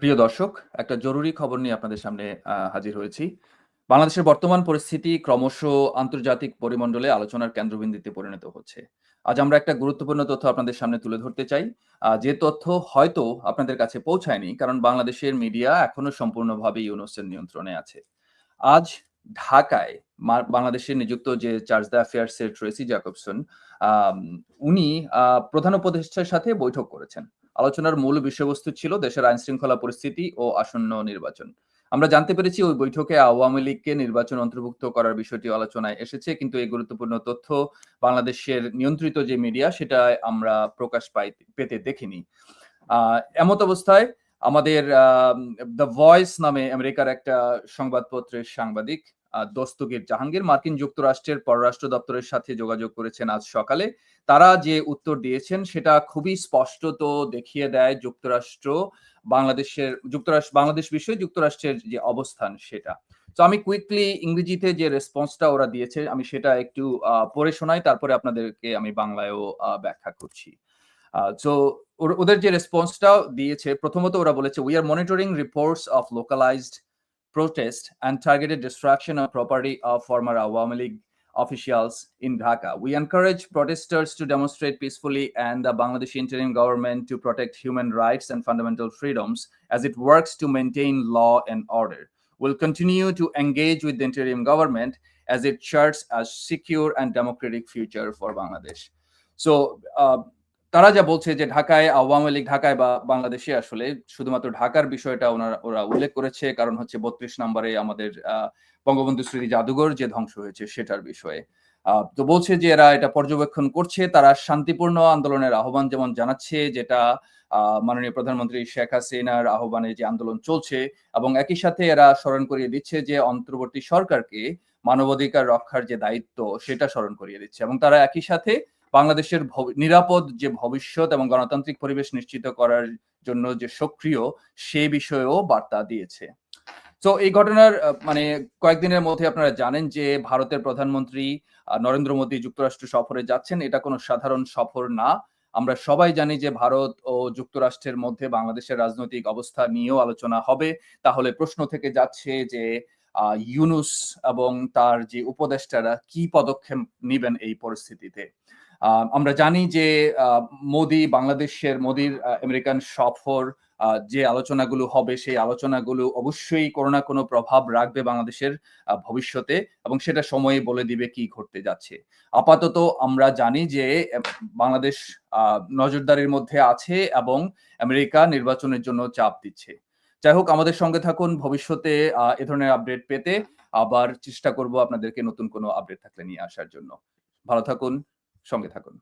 প্রিয় দর্শক, একটা জরুরি খবর নিয়ে আপনাদের সামনে হাজির হয়েছি। বাংলাদেশের বর্তমান পরিস্থিতি ক্রমশ আন্তর্জাতিক পরিমণ্ডলে আলোচনার কেন্দ্রবিন্দুতে পরিণত হচ্ছে। আজ আমরা একটা গুরুত্বপূর্ণ তথ্য আপনাদের সামনে তুলে ধরতে চাই। যে তথ্য হয়তো আপনাদের কাছে পৌঁছায়নি কারণ বাংলাদেশের মিডিয়া এখনও সম্পূর্ণভাবে ইউনুসের নিয়ন্ত্রণে আছে। আজ ঢাকায় মা বাংলাদেশের নিযুক্ত যে চার্জ দ্য অ্যাফেয়ার্স এর ট্রেসি জ্যাকবসন উনি প্রধান উপদেষ্টার সাথে বৈঠক করেছেন। আলোচনার মূল বিষয়বস্তু ছিল দেশের আইনশৃঙ্খলা পরিস্থিতি ও আসন্ন নির্বাচন। আমরা জানতে পেরেছি ওই বৈঠকে আওয়ামী লীগকে নির্বাচন অন্তর্ভুক্ত করার বিষয়টি আলোচনায় এসেছে। কিন্তু এই গুরুত্বপূর্ণ তথ্য বাংলাদেশের নিয়ন্ত্রিত যে মিডিয়া সেটায় আমরা প্রকাশ পাই, পেতে দেখিনি। আ এমত অবস্থায় আমাদের দ্য ভয়েস নামে আমেরিকার একটা সংবাদপত্রের সাংবাদিক দস্তগীর জাহাঙ্গীর মার্কিন যুক্তরাষ্ট্রের পররাষ্ট্র দপ্তরের সাথে যোগাযোগ করেছেন আজ সকালে। তারা যে উত্তর দিয়েছেন সেটা খুবই স্পষ্টত দেখিয়ে দেয় যুক্তরাষ্ট্র বাংলাদেশের যুক্তরাষ্ট্র বাংলাদেশ বিষয়ে যুক্তরাষ্ট্রের যে অবস্থান সেটা। তো আমি কুইকলি ইংরেজিতে যে রেসপন্সটা ওরা দিয়েছে আমি সেটা একটু পড়ে শোনাই তারপরে আপনাদেরকে আমি বাংলায়ও ব্যাখ্যা করছি। সো ওদের যে রেসপন্সটা দিয়েছে প্রথমত ওরা বলেছে, we are monitoring reports of localized protest and targeted destruction of property of former Awami League officials in Dhaka. We encourage protesters to demonstrate peacefully and the Bangladeshi interim government to protect human rights and fundamental freedoms as it works to maintain law and order. We'll continue to engage with the interim government as it charts a secure and democratic future for Bangladesh." So, uh, তারা যা বলছে যে ঢাকায়, আওয়ামী লীগ ঢাকায় বা বাংলাদেশে আসলে শুধুমাত্র ঢাকার বিষয়টা ওনারা, ওরা উল্লেখ করেছে কারণ হচ্ছে ৩২ নম্বরে আমাদের বঙ্গবন্ধু স্মৃতি জাদুঘর যে ধ্বংস হয়েছে সেটার বিষয়ে। তো বলছে যে এরা এটা পর্যবেক্ষণ করছে। তারা শান্তিপূর্ণ আন্দোলনের আহ্বান যেমন জানাচ্ছে, যেটা মাননীয় প্রধানমন্ত্রী শেখ হাসিনার আহ্বানে যে আন্দোলন চলছে এবং একই সাথে এরা স্মরণ করিয়ে দিচ্ছে যে অন্তর্বর্তী সরকারকে মানবাধিকার রক্ষার যে দায়িত্ব সেটা স্মরণ করিয়ে দিচ্ছে এবং তারা একই সাথে বাংলাদেশের নিরাপদ যে ভবিষ্যৎ এবং গণতান্ত্রিক পরিবেশ নিশ্চিত করার জন্য যে সক্রিয়, সে বিষয়েও বার্তা দিয়েছে। তো এই ঘটনার মানে কয়েকদিনের মধ্যে আপনারা জানেন যে ভারতের প্রধানমন্ত্রী নরেন্দ্র মোদী যুক্তরাষ্ট্র সফরে যাচ্ছেন। এটা কোনো সাধারণ সফর না। আমরা সবাই জানি যে ভারত ও যুক্তরাষ্ট্রের মধ্যে বাংলাদেশের রাজনৈতিক অবস্থা নিয়েও আলোচনা হবে। তাহলে প্রশ্ন থেকে যাচ্ছে যে ইউনুস এবং তার যে উপদেষ্টারা কি পদক্ষেপ নিবেন এই পরিস্থিতিতে? আমরা জানি যে মোদি বাংলাদেশের মোদির আমেরিকান সফর যে আলোচনাগুলো হবে সেই আলোচনাগুলো অবশ্যই কোনো না কোনো প্রভাব রাখবে বাংলাদেশের ভবিষ্যতে এবং সেটা সময়ই বলে দিবে কি ঘটতে যাচ্ছে। আপাতত আমরা জানি যে বাংলাদেশ নজরদারির মধ্যে আছে এবং আমেরিকা নির্বাচনের জন্য চাপ দিচ্ছে। যাই হোক আমাদের সঙ্গে থাকুন ভবিষ্যতে এ ধরনের আপডেট পেতে আবার চেষ্টা করব আপনাদেরকে নতুন কোনো আপডেট থাকলে নিয়ে আসার জন্য। ভালো থাকুন, সঙ্গে থাকুন।